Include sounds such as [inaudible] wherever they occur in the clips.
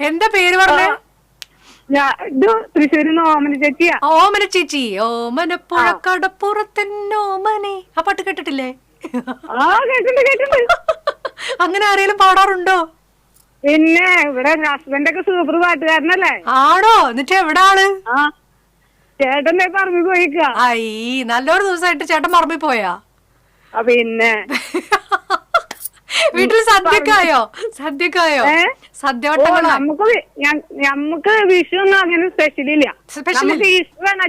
എന്താ പേര് പറഞ്ഞേ? ഇത് തൃശ്ശൂരിൽ നിന്ന് ഓമന ചേച്ചിയാ ഓമന ചേച്ചി ഓമനപ്പുഴ കടപ്പുറത്തെന്നോമനെ ആ പാട്ട് കേട്ടിട്ടില്ലേ? [laughs] അങ്ങനെ ആരെങ്കിലും പാടാറുണ്ടോ? പിന്നെ ഇവിടെ ഹസ്ബൻഡ് ഒക്കെ സൂപ്പർ പാട്ടുകാരനല്ലേ? ആണോ? എന്നിട്ട് എവിടെ ആൾ? ചേട്ടൻ ദേ പോയിക്കാ. ഐ നല്ലൊരു ദിവസമായിട്ട് ചേട്ടൻ പറമ്പിൽ പോയാ. പിന്നെ. [laughs] വീട്ടിൽ സദ്യക്കായോ? സദ്യക്കായോ? സദ്യ നമുക്ക് സദ്യവട്ടങ്ങളാ നമുക്ക് ഞമ്മക്ക് വിഷു ഒന്നും അങ്ങനെ സ്പെഷ്യൽ ഇല്ല. നമുക്ക് ഈസ്റ്റർ വേണം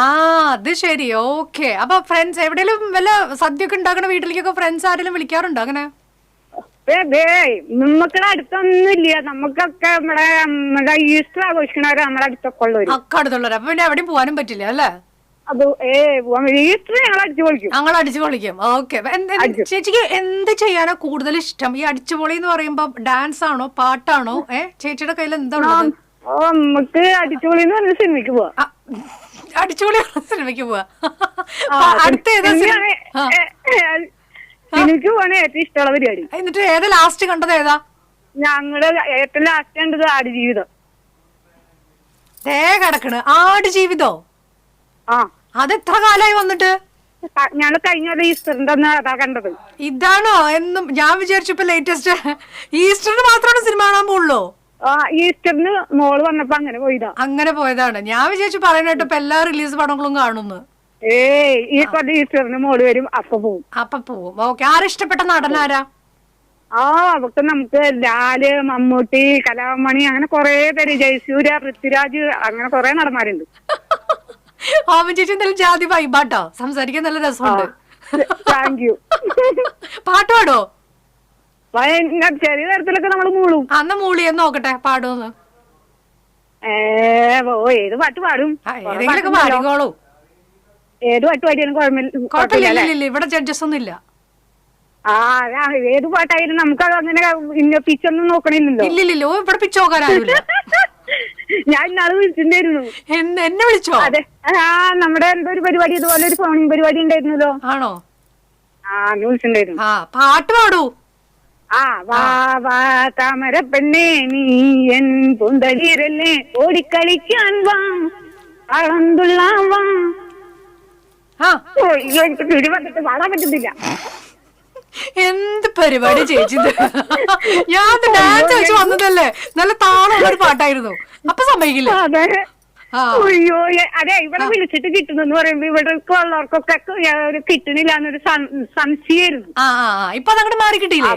ആ അത് ശരി. ഓക്കെ. അപ്പൊ ഫ്രണ്ട്സ് എവിടെയെങ്കിലും വല്ല സദ്യ ഒക്കെ ഉണ്ടാക്കണ വീട്ടിലേക്കൊക്കെ ഫ്രണ്ട്സ് ആരെങ്കിലും വിളിക്കാറുണ്ടോ അങ്ങനെ? നമുക്കിടെ അടുത്തൊന്നും ഇല്ല. നമുക്കൊക്കെ നമ്മുടെ നമ്മുടെ ഈസ്റ്റർ ആഘോഷിക്കണവരെ നമ്മുടെ അടുത്തൊക്കെ ഉള്ളവര്. അക്കടുത്തുള്ളവർ അപ്പൊ പിന്നെ എവിടെയും പോകാനും പറ്റില്ല അല്ലേ? അത് ഏ ഞങ്ങൾ അടിച്ചു പൊളിക്കും. ഞങ്ങൾ അടിച്ചു പൊളിക്കും. ഓക്കെ. ചേച്ചിക്ക് എന്ത് ചെയ്യാനാ കൂടുതൽ ഇഷ്ടം? ഈ അടിച്ചുപൊളി എന്ന് പറയുമ്പോ ഡാൻസ് ആണോ പാട്ടാണോ? ഏ ചേച്ചിയുടെ കയ്യിൽ എന്താ ഉള്ളത്? ഓ നമുക്ക് അടിച്ചുപൊളി എന്ന് പറഞ്ഞ സിനിമയ്ക്ക് പോവാ. അടിച്ചുപൊളി സിനിമയ്ക്ക് പോവാ. അടുത്ത ഏതാ സിനിമയ്ക്ക് പോവാണ് ഏറ്റവും ഇഷ്ടമുള്ള പരിപാടി. എന്നിട്ട് ഏതാ ലാസ്റ്റ് കണ്ടത് ഏതാ? ഞങ്ങളുടെ ഏറ്റവും ലാസ്റ്റ് കണ്ടത് ആടുജീവിതം. ദേ കിടക്കണ്. ആട് ജീവിതോ ആ. അത് എത്ര കാലായി വന്നിട്ട്? ഞാൻ കഴിഞ്ഞ ഈസ്റ്ററിന്റെ അതാ കണ്ടത്. ഇതാണോ? എന്നും ഞാൻ വിചാരിച്ചപ്പോ ലേറ്റസ്റ്റ് ഈസ്റ്ററിന് മാത്രമാണ് സിനിമ കാണാൻ പോകുള്ളൂ ഈസ്റ്ററിന് മോൾ വന്നപ്പോ അങ്ങനെ പോയതാ. അങ്ങനെ പോയതാണ്. ഞാൻ വിചാരിച്ചു പറയാനായിട്ട് ഇപ്പൊ എല്ലാ റിലീസ് പടങ്ങളും കാണുന്നു. ഏയ് ഈ കൊല്ലം ഈസ്റ്ററിന് മോൾ വരും അപ്പൊ പോവും. അപ്പൊ പോവും. ഓക്കെ. ആരിഷ്ടപ്പെട്ട നടനാരാ ആ അവക്ക് നമുക്ക് ലാൽ മമ്മൂട്ടി കലാമണി അങ്ങനെ കൊറേ പേര് ജയസൂര്യ പൃഥ്വിരാജ് അങ്ങനെ കൊറേ നടന്മാരുണ്ട്. ഓമൻ ചേച്ചി എന്തായാലും ജാതി വൈബാട്ടോ സംസാരിക്കാൻ നല്ല രസമുണ്ട്. താങ്ക് യു പാട്ട് പാടോ ചെറിയ തരത്തിലൊക്കെ നമ്മൾ മൂളും. അന്ന് മൂളി എന്ന് നോക്കട്ടെ പാടുമെന്ന് ഏ ഓ ഏത് പാട്ട് പാടും? ഏതെങ്കിലുമൊക്കെ പാടിക്കോളൂ. ഏത് പാട്ട് പാടിയാലും കുഴപ്പമില്ല ഇവിടെ ജഡ്ജസ് ഒന്നും ഇല്ല. ആ ഏത് പാട്ടായാലും നമുക്ക് അത് അങ്ങനെ ഇന്ന പിച്ചൊന്നും നോക്കണില്ലല്ലോ. ഇല്ലില്ലല്ലോ ഇവിടെ പിച്ചോക്കാനാവില്ല ഞാൻ ഇന്നാൾ വിളിച്ചിട്ടുണ്ടായിരുന്നു. എന്ന് വിളിച്ചോ? അതെ. ആ നമ്മുടെ എന്തോ ഒരു പരിപാടി ഇതുപോലെ ഒരു ഫോണിംഗ് പരിപാടി ഉണ്ടായിരുന്നല്ലോ. ആണോ? ആ അന്ന് വിളിച്ചിട്ടുണ്ടായിരുന്നു. ആ പാട്ട് പാടൂ. ആ വാ വാ താമര പെണ്ണേ നീ എൻ പുന്തളീരല്ലേ ഓടിക്കളിക്കാൻ വാ അളന്തുള്ള വാ. എനിക്ക് പിടി വന്നിട്ട് പാടാൻ പറ്റുന്നില്ല. പരിപാടി ചേച്ചി? ഞാൻ ഡാൻസ് വെച്ച് വന്നതല്ലേ? നല്ല താളമുള്ള ഒരു പാട്ടായിരുന്നു. അപ്പൊ സമ്മതിക്കില്ല. അതെ. അയ്യോ അതെ ഇവിടെ വിളിച്ചിട്ട് കിട്ടുന്നെന്ന് പറയുമ്പോ ഇവിടെ ഉള്ളവർക്കൊക്കെ കിട്ടണില്ല എന്നൊരു സംശയമായിരുന്നു ആ. ഇപ്പൊ അതങ്ങോട്ട് മാറി കിട്ടിയില്ലേ?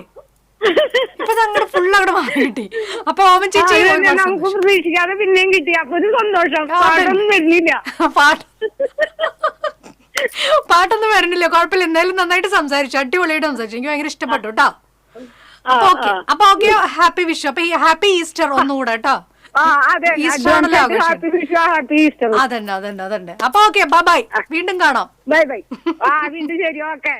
ഇപ്പൊ ഫുൾ അങ്ങോട്ട് മാറി കിട്ടി. അപ്പൊ ഓമൻ ചേച്ചി നമുക്ക് പ്രതീക്ഷിക്കാതെ പിന്നെയും കിട്ടി. അപ്പൊ ഒരു സന്തോഷം. പാട്ടൊന്നും വരുന്നില്ല. പാട്ട് പാട്ടൊന്നും വരണില്ല. കുഴപ്പമില്ല. എന്തായാലും നന്നായിട്ട് സംസാരിച്ചു. അടിപൊളിയായിട്ട് സംസാരിച്ചു. എനിക്ക് ഭയങ്കര ഇഷ്ടപ്പെട്ടു കേട്ടോ. അപ്പൊ ഓക്കെ. അപ്പൊ ഓക്കെ ഹാപ്പി വിഷു. അപ്പൊ ഈ ഹാപ്പി ഈസ്റ്റർ ഒന്നുകൂടെ കേട്ടോ. അതന്നെ. അതന്നെ അതന്നെ അപ്പൊ ഓക്കെ ബൈ വീണ്ടും കാണാം. Bye bye. വീണ്ടും ശരി. ഓക്കെ.